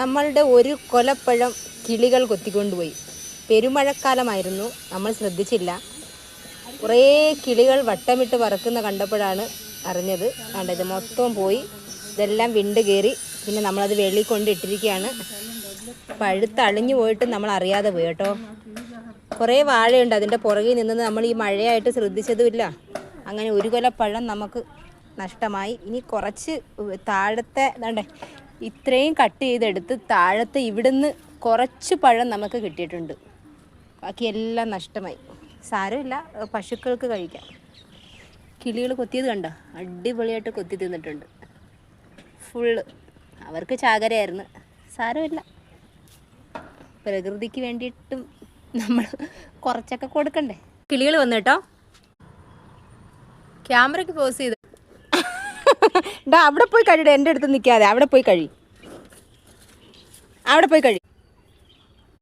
നമ്മളുടെ ഒരു കൊലപ്പഴം കിളികൾ കൊത്തിക്കൊണ്ടുപോയി. പെരുമഴക്കാലമായിരുന്നു. നമ്മൾ ശ്രദ്ധിച്ചില്ല. കുറേ കിളികൾ വട്ടമിട്ട് പറക്കുന്ന കണ്ടപ്പോഴാണ് അറിഞ്ഞത്. കണ്ടത് മൊത്തം പോയി. ഇതെല്ലാം വിണ്ട് കയറി. പിന്നെ നമ്മളത് വെളിയിൽ കൊണ്ടിട്ടിരിക്കുകയാണ് പഴുത്ത് അളിഞ്ഞു പോയിട്ട് നമ്മൾ അറിയാതെ പോയി കേട്ടോ. കുറേ വാഴയുണ്ട്. അതിന്റെ പുറകിൽ നിന്ന് നമ്മൾ ഈ മഴയായിട്ട് ശ്രദ്ധിച്ചതുമില്ല. അങ്ങനെ ഒരു കൊല പഴം നമുക്ക് നഷ്ടമായി. ഇനി കുറച്ച് താഴത്തെ ദാണ്ടേ ഇത്രയും കട്ട് ചെയ്തെടുത്ത് താഴത്തെ ഇവിടുന്ന് കുറച്ച് പഴം നമുക്ക് കിട്ടിയിട്ടുണ്ട്. ബാക്കിയെല്ലാം നഷ്ടമായി. സാരമില്ല പശുക്കൾക്ക് കഴിക്കാം. കിളികൾ കൊത്തിയത് കണ്ടോ? അടിപൊളിയായിട്ട് കൊത്തി തിന്നിട്ടുണ്ട്. ഫുള്ള് അവർക്ക് ചാകരയായിരുന്നു. സാരമില്ല. പ്രകൃതിക്ക് വേണ്ടിയിട്ടും നമ്മൾ കുറച്ചൊക്കെ കൊടുക്കണ്ടേ? കിളികൾ വന്നു ക്യാമറയ്ക്ക് പോസ് ചെയ്ത് ഡാ അവിടെ പോയി കഴിയുടെ എന്റെ അടുത്ത് നിൽക്കാതെ. അവിടെ പോയി കഴി. അവിടെ പോയി കഴി.